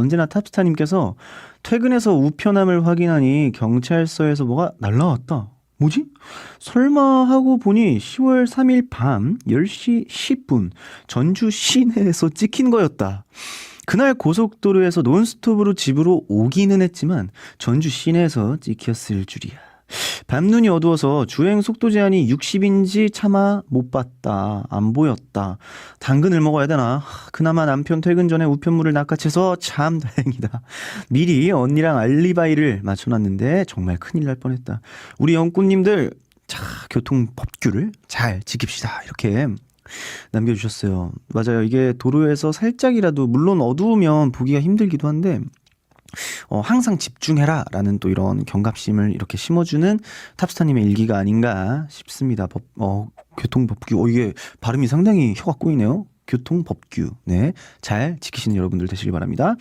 언제나 탑스타님께서 퇴근해서 우편함을 확인하니 경찰서에서 뭐가 날라왔다. 뭐지? 설마 하고 보니 10월 3일 밤 10시 10분 전주 시내에서 찍힌 거였다. 그날 고속도로에서 논스톱으로 집으로 오기는 했지만 전주 시내에서 찍혔을 줄이야. 밤눈이 어두워서 주행 속도 제한이 60인지 차마 못 봤다. 안 보였다. 당근을 먹어야 되나? 하, 그나마 남편 퇴근 전에 우편물을 낚아채서 참 다행이다. 미리 언니랑 알리바이를 맞춰놨는데 정말 큰일 날 뻔했다. 우리 영꾸님들 자 교통 법규를 잘 지킵시다. 이렇게 남겨주셨어요. 맞아요. 이게 도로에서 살짝이라도 물론 어두우면 보기가 힘들기도 한데 어, 항상 집중해라 라는 또 이런 경각심을 이렇게 심어주는 탑스타님의 일기가 아닌가 싶습니다. 법, 어, 교통법규. 어, 이게 발음이 상당히 혀가 꼬이네요. 교통법규. 네. 잘 지키시는 여러분들 되시길 바랍니다.